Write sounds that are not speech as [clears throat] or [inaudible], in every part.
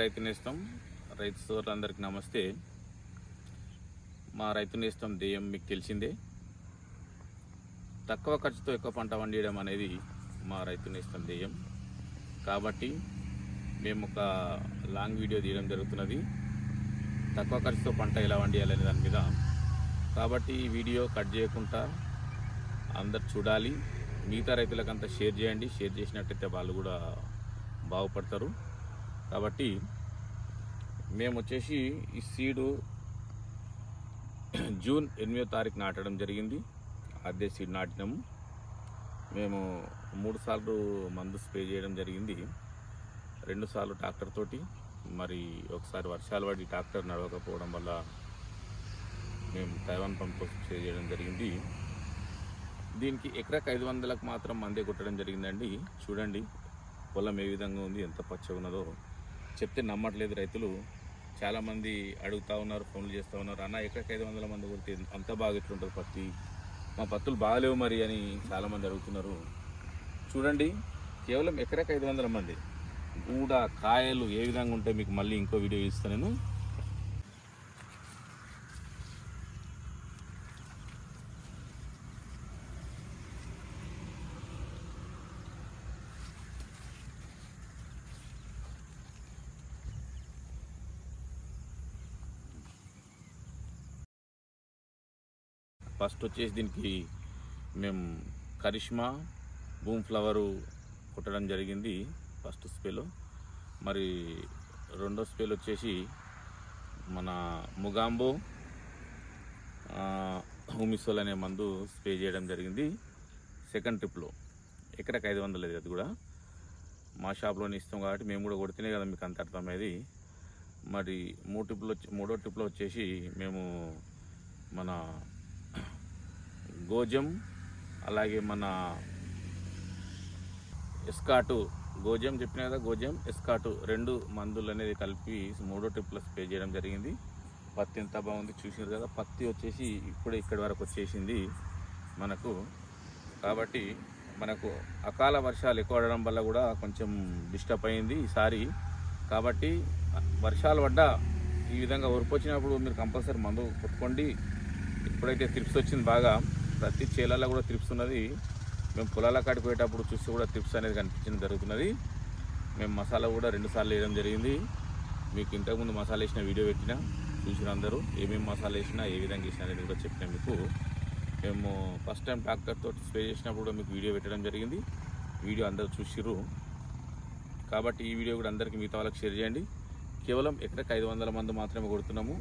రైతు నేస్తం రైతు సోదరులందరికీ నమస్తే. మా రైతు నేస్తం ధ్యేయం మీకు తెలిసిందే. తక్కువ ఖర్చుతో ఎక్కువ పంట వండియడం అనేది మా రైతు నేస్తం ధ్యేయం. కాబట్టి మేము ఒక లాంగ్ వీడియో తీయడం జరుగుతున్నది. తక్కువ ఖర్చుతో పంట ఎలా వండియాలనే దాని మీద. కాబట్టి ఈ వీడియో కట్ చేయకుండా అందరు చూడాలి. మిగతా రైతులకంతా షేర్ చేయండి. షేర్ చేసినట్టయితే వాళ్ళు కూడా బాగుపడతారు. కాబట్టి మేము వచ్చేసి ఈ సీడు జూన్ ఎనిమిదో తారీఖు నాటడం జరిగింది. అదే సీడ్ నాటినాము. మేము మూడు సార్లు మందు స్ప్రే చేయడం జరిగింది. రెండు సార్లు ట్రాక్టర్ తోటి మరి ఒకసారి వర్షాలు పడి ట్రాక్టర్ నడవకపోవడం వల్ల మేము తైవాన్ పంపు స్ప్రే చేయడం జరిగింది. దీనికి ఎకరాకు ఐదు వందలకు మాత్రం మందే కొట్టడం జరిగిందండి. చూడండి పొలం ఏ విధంగా ఉంది ఎంత పచ్చగా ఉన్నదో. చెప్తే నమ్మట్లేదు రైతులు. చాలామంది అడుగుతూ ఉన్నారు ఫోన్లు చేస్తూ ఉన్నారు అన్న ఎక్కడికి ఐదు వందల మంది కొడితే అంత బాగా ఎట్లుంటుంది పత్తి? మా పత్తులు బాగాలేవు మరి అని చాలామంది అడుగుతున్నారు. చూడండి కేవలం ఎక్కడికి ఐదు వందల మంది. కూడా కాయలు ఏ విధంగా ఉంటే మీకు మళ్ళీ ఇంకో వీడియో ఇస్తాను నేను. ఫస్ట్ వచ్చేసి దీనికి మేము కరిష్మా బూమ్ ఫ్లవరు కుట్టడం జరిగింది ఫస్ట్ స్పేలో. మరి రెండో స్ప్రేలో వచ్చేసి మన ముగాంబో హూమిసోల్ అనే మందు స్ప్రే చేయడం జరిగింది సెకండ్ ట్రిప్లో. ఎకరకు ఐదు వందలు అది కూడా. మా షాప్లోనే ఇస్తాం కాబట్టి మేము కూడా కొడితేనే కదా మీకు అంత అర్థమయ్యేది. మరి మూడు ట్రిప్లో వచ్చి మూడో ట్రిప్లో వచ్చేసి మేము మన గోజం అలాగే మన ఎస్కాటు గోజం చెప్పిన కదా గోజం ఎస్కాటు రెండు మందులు అనేది కలిపి మూడో ట్రిప్లో స్ప్రే చేయడం జరిగింది. పత్తి ఎంత బాగుంది చూసినారు కదా పత్తి వచ్చేసి ఇప్పుడే ఇక్కడి వరకు వచ్చేసింది మనకు. కాబట్టి మనకు అకాల వర్షాలు ఎక్కువ అవడం వల్ల కూడా కొంచెం డిస్టర్బ్ అయింది ఈసారి. కాబట్టి వర్షాలు పడ్డ ఈ విధంగా ఉరిపొచ్చినప్పుడు మీరు కంపల్సరీ మందు కొట్టుకోండి. ఇప్పుడైతే త్రిప్స్ వచ్చింది బాగా. ప్రతి చేలల్లో కూడా త్రిప్స్ ఉన్నది. మేము పొలాల కాడికి పోయేటప్పుడు చూస్తే కూడా త్రిప్స్ అనేది కనిపించడం జరుగుతున్నది. మేము మసాలా కూడా రెండుసార్లు వేయడం జరిగింది. మీకు ఇంతకుముందు మసాలా వేసిన వీడియో పెట్టిన చూసిన అందరూ ఏమేమి మసాలా వేసినా ఏ విధంగా వేసినా అనేది కూడా చెప్పిన మీకు. మేము ఫస్ట్ టైం డాక్టర్తో స్ప్రే చేసినప్పుడు కూడా మీకు వీడియో పెట్టడం జరిగింది. వీడియో అందరూ చూసిర్రు. కాబట్టి ఈ వీడియో కూడా అందరికీ మిగతా వాళ్ళకి షేర్ చేయండి. కేవలం ఎక్కడికి ఐదు వందల మందు మాత్రమే కొడుతున్నాము.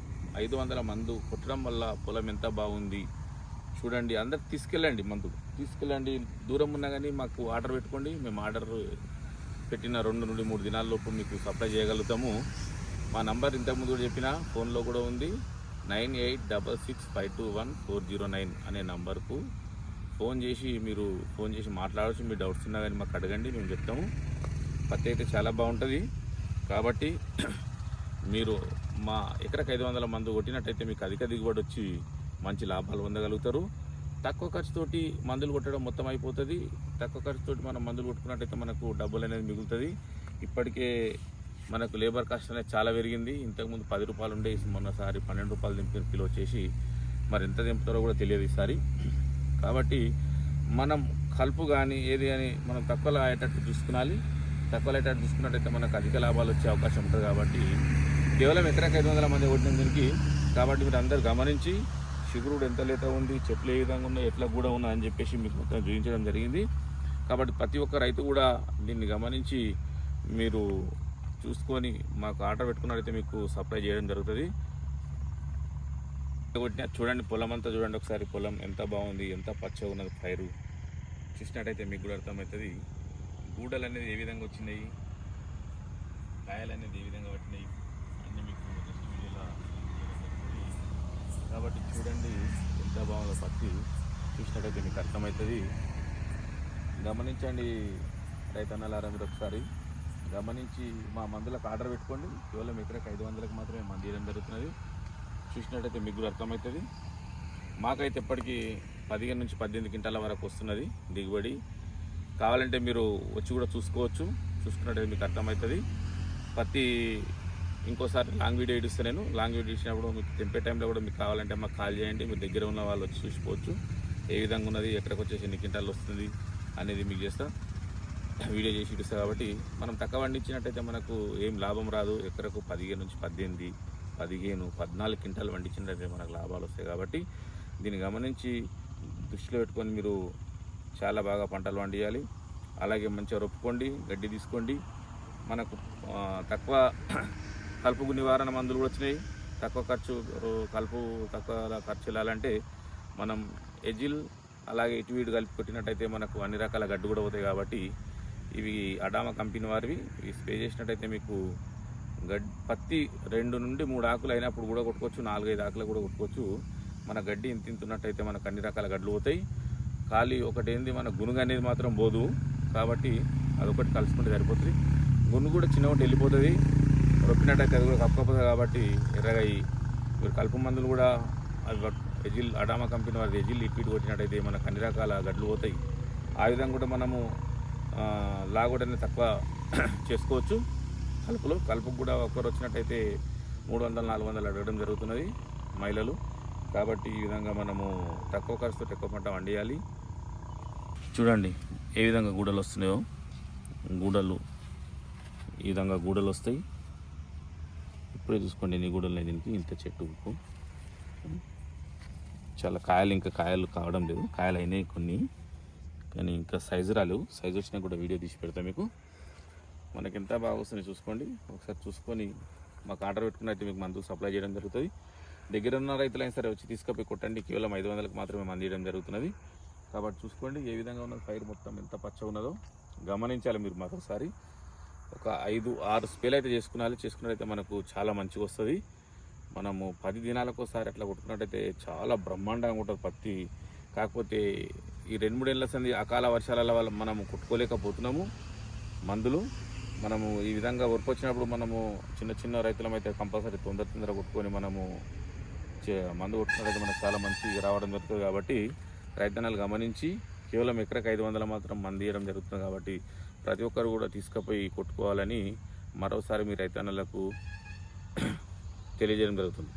ఐదు వందల మందు కొట్టడం వల్ల పొలం ఎంత బాగుంది? చూడండి అందరు తీసుకెళ్ళండి మందు తీసుకెళ్ళండి దూరం ఉన్నా కానీ మాకు ఆర్డర్ పెట్టుకోండి. మేము ఆర్డర్ పెట్టిన రెండు నుండి మూడు దినాల్లోపు మీకు సప్లై చేయగలుగుతాము. మా నంబర్ ఇంతకుముందు కూడా చెప్పిన ఫోన్లో కూడా ఉంది. Nine eight double six five two one four zero nine అనే నంబర్కు ఫోన్ చేసి మీరు ఫోన్ చేసి మాట్లాడవచ్చు మీ డౌట్స్ ఉన్నా కానీ మాకు అడగండి మేము చెప్తాము. పత్తి అయితే చాలా బాగుంటుంది. కాబట్టి మీరు మా ఎకరకు ఐదు వందల మందు కొట్టినట్టయితే మీకు అధిక దిగుబడి వచ్చి మంచి లాభాలు పొందగలుగుతారు. తక్కువ ఖర్చుతోటి మందులు కొట్టడం మొత్తం అయిపోతుంది. తక్కువ ఖర్చుతోటి మనం మందులు కొట్టుకున్నట్టయితే మనకు డబ్బులు అనేది మిగులుతుంది. ఇప్పటికే మనకు లేబర్ కాస్ట్ అనేది చాలా పెరిగింది. ఇంతకుముందు పది రూపాయలు ఉండే మొన్నసారి పన్నెండు రూపాయలు దింపిన కిలో వచ్చేసి మరి ఎంత దింపుతారో కూడా తెలియదు ఈసారి. కాబట్టి మనం కలుపు కానీ ఏది కానీ మనం తక్కువలో అయ్యేటట్టు చూసుకునాలి. తక్కువలో అయ్యేటట్టు చూసుకున్నట్టయితే మనకు అధిక లాభాలు వచ్చే అవకాశం ఉంటుంది కాబట్టి కేవలం ఎకరాకి ఐదు వందల మంది కొట్టిన దీనికి కాబట్టి మీరు అందరు గమనించి శిగురుడు ఎంత లేత ఉంది చెట్లు ఏ విధంగా ఉన్నాయి ఎట్లా కూడా ఉన్నాయి అని చెప్పేసి మీకు మొత్తం చూపించడం జరిగింది. కాబట్టి ప్రతి ఒక్క రైతు కూడా దీన్ని గమనించి మీరు చూసుకొని మాకు ఆర్డర్ పెట్టుకున్నట్టయితే మీకు సప్లై చేయడం జరుగుతుంది. కొట్టిన చూడండి పొలం అంతా చూడండి ఒకసారి. పొలం ఎంత బాగుంది ఎంత పచ్చగా ఉన్నది పైరు. చూసినట్టయితే మీకు కూడా అర్థమవుతుంది. గూడలు అనేది ఏ విధంగా వచ్చినాయి కాయలు అనేది ఏ విధంగా పట్టినాయి అన్నీ మీకు నెక్స్ట్ వీడియోలో కాబట్టి చూడండి ఎంత బాగుందో పత్తి. చూసినట్టయితే మీకు అర్థమవుతుంది. గమనించండి రైతన్నలారా మీరు ఒకసారి. గమనించి మా మందులకు ఆర్డర్ పెట్టుకోండి. కేవలం ఎకరకు ఐదు వందలకు మాత్రమే మంది ఇవ్వడం జరుగుతున్నది. చూసినట్టయితే మీకు అర్థమవుతుంది. మాకైతే ఇప్పటికీ పదిహేను నుంచి పద్దెనిమిది క్వింటాల వరకు వస్తున్నది దిగుబడి. కావాలంటే మీరు వచ్చి కూడా చూసుకోవచ్చు. చూసుకున్నట్టయితే మీకు అర్థమవుతుంది. పత్తి ఇంకోసారి లాంగ్ వీడియో ఇస్తున్నాను లాంగ్ వీడియో ఇచ్చినప్పుడు మీకు తెంపే టైంలో కూడా మీకు కావాలంటే మాకు కాల్ చేయండి. మీ దగ్గర ఉన్న వాళ్ళు వచ్చి చూసుకోవచ్చు ఏ విధంగా ఉన్నది ఎక్కడికి వచ్చేసి ఎన్ని క్వింటాలు వస్తుంది అనేది మీకు చేస్తా. వీడియో చేసి ఇస్తా కాబట్టి మనం తక్కువ వండించినట్టయితే మనకు ఏం లాభం రాదు. ఎకరకు పదిహేను నుంచి పద్దెనిమిది పదిహేను పద్నాలుగు క్వింటాలు వండించినట్టయితే మనకు లాభాలు వస్తాయి కాబట్టి దీన్ని గమనించి దృష్టిలో పెట్టుకొని మీరు చాలా బాగా పంటలు పండియాలి అలాగే మంచిగా రొప్పుకోండి గడ్డి తీసుకోండి. మనకు తక్కువ కలుపు నివారణ మందులు కూడా వచ్చినాయి. తక్కువ ఖర్చు కలుపు తక్కువ ఖర్చు వెళ్ళాలంటే మనం ఎజిల్ అలాగే ఇటు వీడు కలిపి కొట్టినట్టయితే మనకు అన్ని రకాల గడ్డు కూడా అవుతాయి కాబట్టి ఇవి అడామా కంపెనీ వారివి. ఇవి స్ప్రే చేసినట్టయితే మీకు గడ్ పత్తి రెండు నుండి మూడు ఆకులు అయినప్పుడు కూడా కొట్టుకోవచ్చు. నాలుగైదు ఆకులు కూడా కొట్టుకోవచ్చు. మన గడ్డి ఇంత తింటున్నట్టయితే మనకు అన్ని రకాల గడ్డలు పోతాయి. ఖాళీ ఒకటేంది మన గునుగు అనేది మాత్రం పోదు. కాబట్టి అదొకటి కలుసుకుంటే సరిపోతుంది. గునుగు కూడా చిన్న ఒకటి వెళ్ళిపోతుంది. రొప్పినట్టయితే అది కూడా కప్పకపోతుంది కాబట్టి ఎర్రగా అయ్యి మీరు కలుపు మందులు కూడా అవి ఎజిల్ అడామా కంపెనీ వారి ఎజిల్ లిక్విడ్ కొట్టినట్టయితే మనకు అన్ని రకాల గడ్లు పోతాయి. ఆ విధంగా కూడా మనము ఆ, తక్కువ [clears throat] చేసుకోవచ్చు. కలుపులు కలుపుకు కూడా ఒక్కరు వచ్చినట్టయితే మూడు వందలు నాలుగు వందలు అడగడం జరుగుతున్నది మహిళలు. కాబట్టి ఈ విధంగా మనము తక్కువ ఖర్చుతో ఎక్కువ పంట వండియాలి చూడండి ఏ విధంగా గూడలు వస్తున్నాయో. గూడలు ఈ విధంగా గూడలు వస్తాయి. ఇప్పుడే చూసుకోండి ఎన్ని కూడా ఉన్నాయి దీనికి? ఇంత చెట్టుకు చాలా కాయలు ఇంకా కాయలు కావడం లేదు. కాయలు అయినాయి కొన్ని కానీ ఇంకా సైజు రాలేవు సైజు వచ్చినా కూడా వీడియో తీసి పెడతా మీకు. మనకి ఎంత బాగా వస్తుంది చూసుకోండి. ఒకసారి చూసుకొని మాకు ఆర్డర్ పెట్టుకున్నట్టు మీకు మందు సప్లై చేయడం జరుగుతుంది. దగ్గర ఉన్న రైతులైనా సరే వచ్చి తీసుకుపోయి కొట్టండి. కేవలం ఐదు వందలకు మాత్రమే మంది చేయడం జరుగుతున్నది. కాబట్టి చూసుకోండి ఏ విధంగా ఉన్నది. పైరు మొత్తం ఎంత పచ్చ ఉన్నదో గమనించాలి మీరు మరొకసారి. ఒక ఐదు ఆరు స్పేలు అయితే చేసుకున్నాలి. చేసుకున్నట్టయితే మనకు చాలా మంచిగా వస్తుంది. మనము పది దినాలకు ఒకసారి అట్లా కొట్టుకున్నట్టయితే చాలా బ్రహ్మాండంగా ఉంటుంది పత్తి. కాకపోతే ఈ రెండు మూడు ఏళ్ళ సంది అకాల వర్షాల వల్ల మనము కొట్టుకోలేకపోతున్నాము. మందులు మనము ఈ విధంగా వర్క్ వచ్చినప్పుడు మనము చిన్న చిన్న రైతులమైతే కంపల్సరీ తొందర తొందర కొట్టుకొని మనము చే- మందు కొట్టుకున్నట్టయితే మనకు చాలా మంచి రావడం జరుగుతుంది కాబట్టి రైతన్నలు గమనించి కేవలం ఎకరకు ఐదు వందల మాత్రం మంది ఇవ్వడం జరుగుతుంది కాబట్టి ప్రతి ఒక్కరు కూడా తీసుకుపోయి కొట్టుకోవాలని మరోసారి మీ రైతన్నలకు [clears throat] తెలియజేయడం జరుగుతుంది.